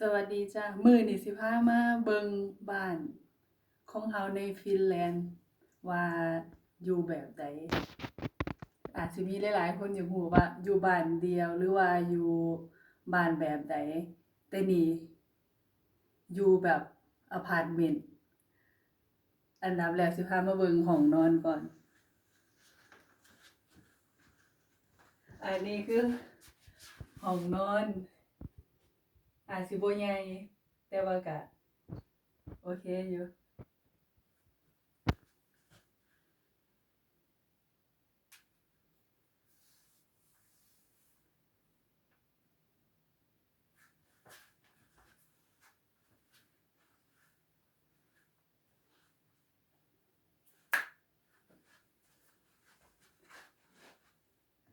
สวัสดีจ้ามื้อนี้สิพามาเบิ่งบ้าน ของเฮาในฟินแลนด์ ว่าอยู่แบบใดอาจสิมีหลายๆ คนอยากรู้ว่าอยู่บ้านเดียวหรือว่าอยู่บ้านแบบใดแต่นี่อยู่แบบอพาร์ตเมนต์อันดับแรกสิพามาเบิ่งห้องนอนก่อน อันนี้คือห้องนอน อาจสิบ่ใหญ่แต่ว่าก็โอเคอยู่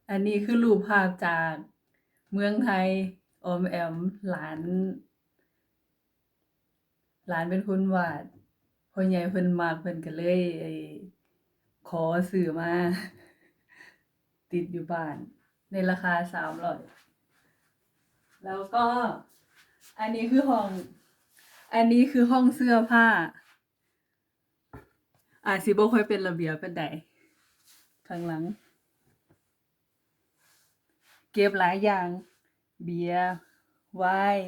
อันนี้คือรูปภาพจากเมืองไทย อมแอมหลาน หลานเป็นคนวาดพ่อใหญ่เพิ่นมักเพิ่นก็เลยไอขอซื้อมา ติดอยู่บ้าน ในราคาสามร้อยแล้วก็อันนี้คือห้อง อันนี้คือห้องเสื้อผ้า อาจสิบ่ค่อยเป็นระเบียบเปานใดข้างหลัง เก็บหลายอย่าง เบียร์ไวน์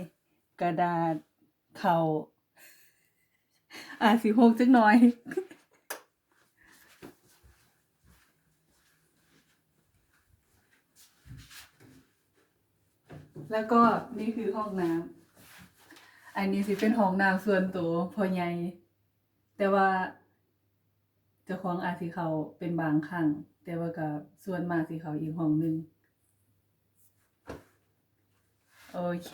กระดาษ เข่าอาสิหกจักหน่อย แล้วก็นี่คือห้องน้ำอันนี้สิเป็นห้องน้ำส่วนตัวพอใหญ่แต่ว่าเจ้าของอาสิเขาเป็นบางครั้งแต่ว่าก็ส่วนมากสิเขาอีกห้องหนึ่ง โอเค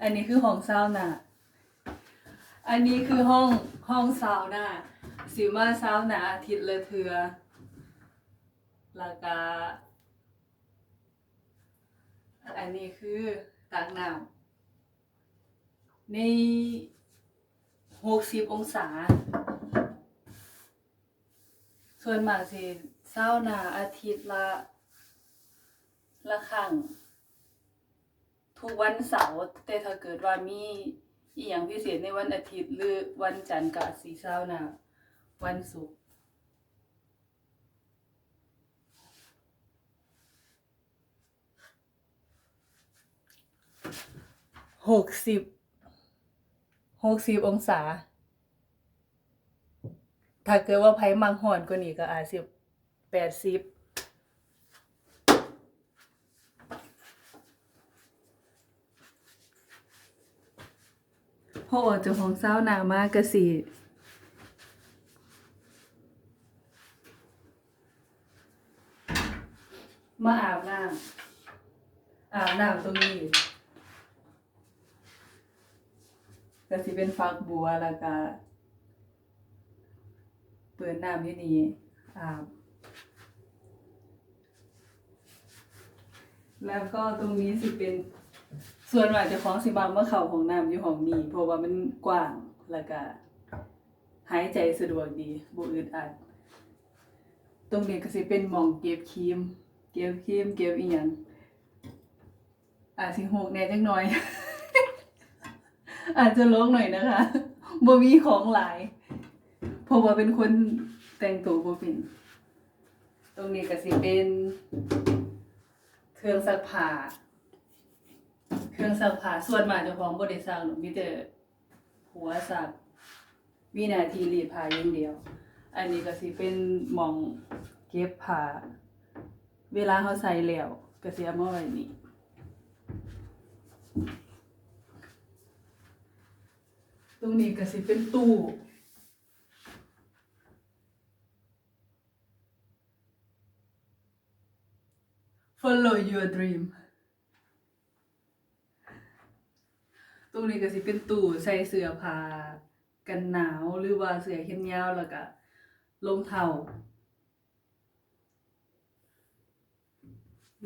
อันนี้คือห้องซาวน่าอันนี้คือห้องห้องซาวน่าสิมาซาวน่าอาทิตย์ละเทือแล้วก็อันนี้คือตักน้ำ ในหกสิบองศา ส่วนมากสิซาวน่าอาทิตย์ละ ละครั้งทุกวันเสาร์แต่ถ้าเกิดว่ามีอีหยังพิเศษในวันอาทิตย์ หรือวันจันทร์ก็สีเช้านะวันศุกร์หกสิบ หกสิบองศา ถ้าเกิดว่าไผมังหอนกว่านี้ก็อาจสิบแปดสิบพอออกจากห้องเศร้าหนามากกะสิมาอาบน้ำอาบน้ำตรงนี้ ก็สิเป็นฟักบัวแล้วก็เปิดน้ำที่นี่อาบแล้วก็ตรงนี้สิเป็นส่วนมากเจะของสิบางเมื่อเข้าห้องน้ำอยู่หองนี้เพราะว่ามันกว้างแล้วก็หายใจสะดวกดีบ่อึดอัด ตรงนี้ก็สิเป็นหมองเก็บครีม เก็บครีมเก็บอีหยังอาจสิหกแน่จักหน่อย อาจจะลกหน่อยนะคะบ่มีของหลายเพราะว่าเป็นคนแต่งตัวบ่เป็นตรงนี้ก็สิเป็นเครื่องซักผ้าเครื่องซักผ้าส่วนมากเจ้าของบ่ได้ซักหรอกมีแต่หัวซักมีหน้าที่รีดผ้าอย่างเดียว อันนี้ก็สิเป็นหม่องเก็บผ้าเวลาเฮาใส่แล้วก็สิเอามาไว้นี่ รงนี้ก็สิเป็นตู้ follow your dream ตรงนี้ก็สิเป็นตู้ใส่เสื้อผ้ากันหนาวหรือว่าเสื้อแขนยาวแล้วก็รองเท้า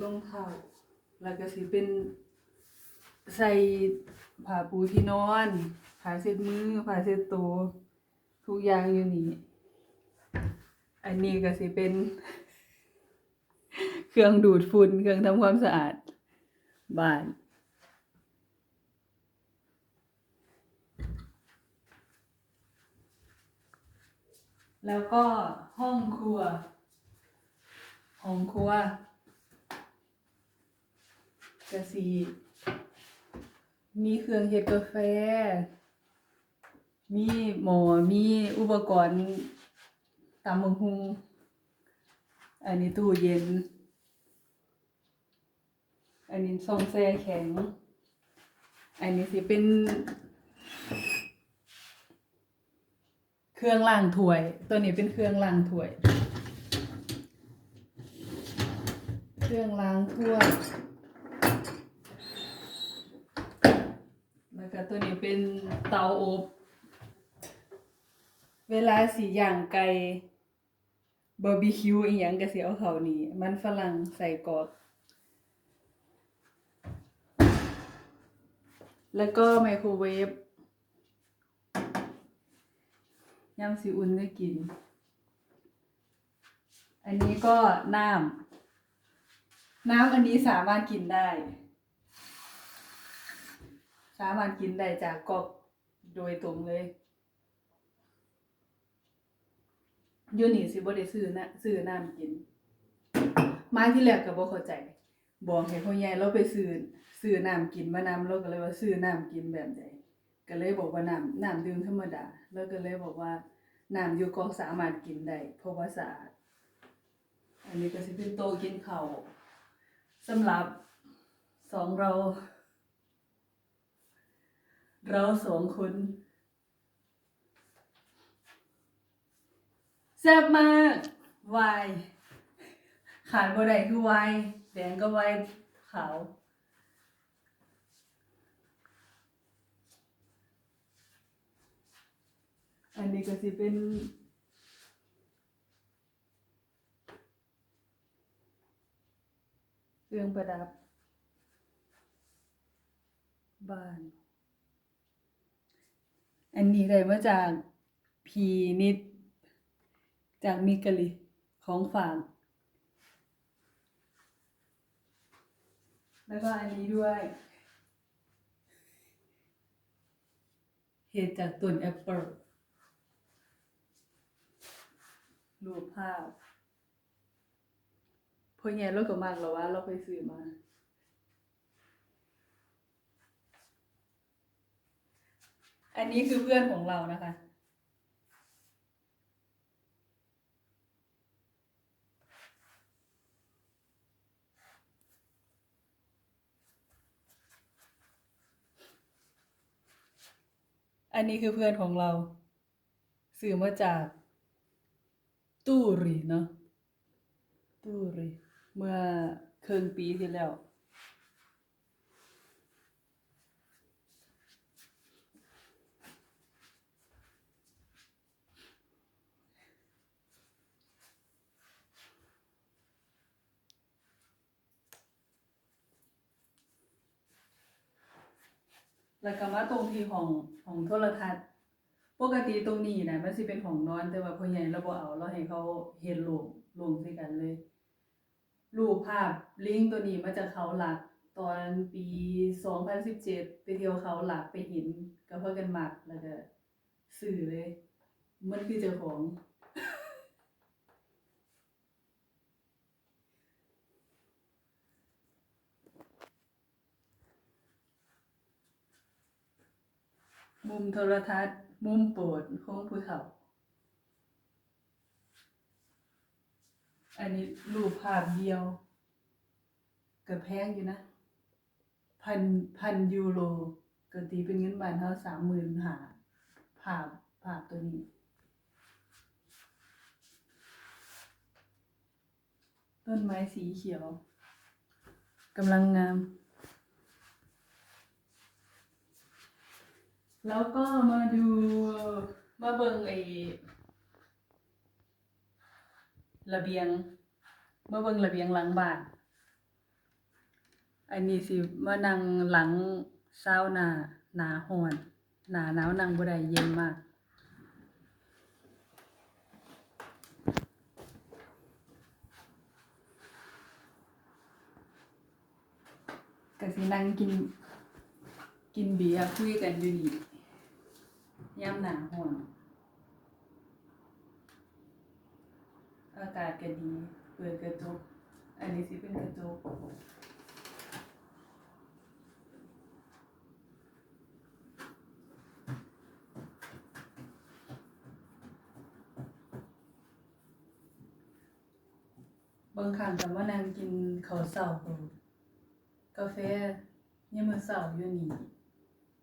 รองเท้าแล้วก็สิเป็นใส่ผ้าปูที่นอน ผ้าเช็ดมือผ้าเช็ดตัวทุกอย่างอยู่นี่ อันนี้ก็สิเป็น เครื่องดูดฝุ่นเครื่องทำความสะอาด บ้านแล้วก็ห้องครัว ห้องครัวกระสี มีเครื่องเฮ็ดกาแฟ มีหมอมีอุปกรณ์ตำบักหุงอันนี้ตู้เย็น อันนี้ช่องแช่แข็ง อันนี้สิเป็น เครื่องล้างถ้วย ตัวนี้เป็นเครื่องล้างถ้วย เครื่องล้างถ้วย แล้วก็ตัวนี้เป็นเตาอบ เวลาสีย่างไก่บาร์บีคิวอีหยังก็สิเอาเขานี่ มันฝรั่งใส่กรอกแล้วก็ไมโครเวฟยำซีอุ่นก็กิน อันนี้ก็น้ำ น้ำอันนี้สามารถกินได้ สามารถกินได้จากกอกโดยตรงเลย อยูนี่สิบ่ได้ซื้อนะซื้อน้ำกิน มาที่แรกก็บ่เข้าใจ บอกให้พ่อใหญ่เราไปซื้อซื้อน้ำกินมาน้ำเราก็เลยว่าซื้อน้ำกินแบบใดก็เลยบอกว่าน้ำน้ำดื่มธรรมดา แล้วก็เลยบอกว่าน้ำอยู่กอกสามารถกินได้เพราะว่าสะอาดอันนี้ก็สิเป็นโต๊ะกินข้าวสำหรับสองเรา เราสองคน แซ่บมากวายขาดบ่ได้คือวายแดงก็วายขาวอันนี้ก็สิเป็นเครื่องประดับ บ้าน อันนี้ได้มาจากพีนิด จากมิกะลิของฝาก แล้วก็อันนี้ด้วย เหตุจากต้นแอปเปิลรูปภาพพอแง่เราก็มากแล้วว่าเราไปซื้อมาอันนี้คือเพื่อนของเรานะคะ อันนี้คือเพื่อนของเรา สื่อมาจากตูรีเนาะตูรีเมื่อครึ่งปีที่แล้ว แล้วก็มาตรงที่ของของโทรทัศน์ ปกติตรงนี้นะมันสิเป็นของนอน แต่ว่าพ่อใหญ่เราบ่เอาเราให้เขาเฮ็ดรวมรวมด้วยกันเลย รูปภาพลิงก์ตัวนี้มาจากเขาหลักตอนปี 2017 ไปเที่ยวเขาหลักไปเห็นก็เพิ่นกันมักแล้วก็ซื้อเลย มันคือเจ้าของ มุมโทรทัศน์ มุมโปรดของผู้เฒ่า อันนี้รูปภาพเดียวก็แพงอยู่นะ พันพันยูโรก็ตีเป็นเงินบาทเท่าสามหมื่นหาภาพภาพตัวนี้ ต้นไม้สีเขียวกำลังงาม แล้วก็มาดูมาเบิงไอ้ระเบียงมาเบิงระเบียงหลังบ้านอันนี้สิมานั่งหลังซาวนาหนาฮ้อนหนาหนาวนั่งบ่ได้เย็นมาก ก็สินั่งกินกินเบียร์คุยกันอยู่นี่ ยามหนาฮ้อนอากาศก็ดีเปิดกระจกอันนี้สิเป็นกระจกบางครั้งก็มานั่งกินข้าวเช้ากับกาแฟยามมื้อเช้าอยู่นี่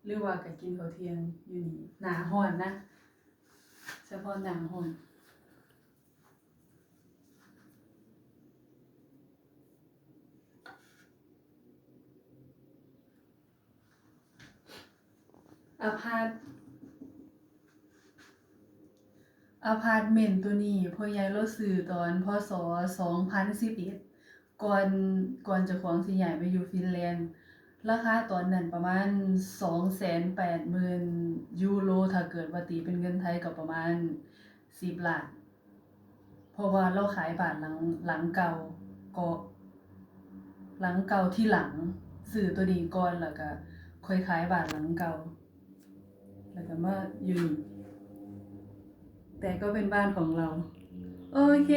หรือว่าก็กินข้าวเที่ยงอยู่นี่หน้าร้อนนะเฉพาะหน้าร้อนอพาร์ตอพาร์ตเมนต์ตัวนี้พ่อใหญ่เราซื้อตอนพศ2011ก่อนก่อนเจ้าของสิย้ายไปอยู่ฟินแลนด์ ราคาตอนนั้นประมาณ 280,000ยูโรถ้าเกิดว่าตีเป็นเงินไทยก็ประมาณ 10ล้านเพราะว่าเราขายบานหลังหลังเก่าก็หลังเก่าที่หลังซื้อตัวนี้ก่อนแล้วก็ค่อยขายบานหลังเก่า แล้วก็มาอยู่นี่แต่ก็เป็นบ้านของเรา โอเค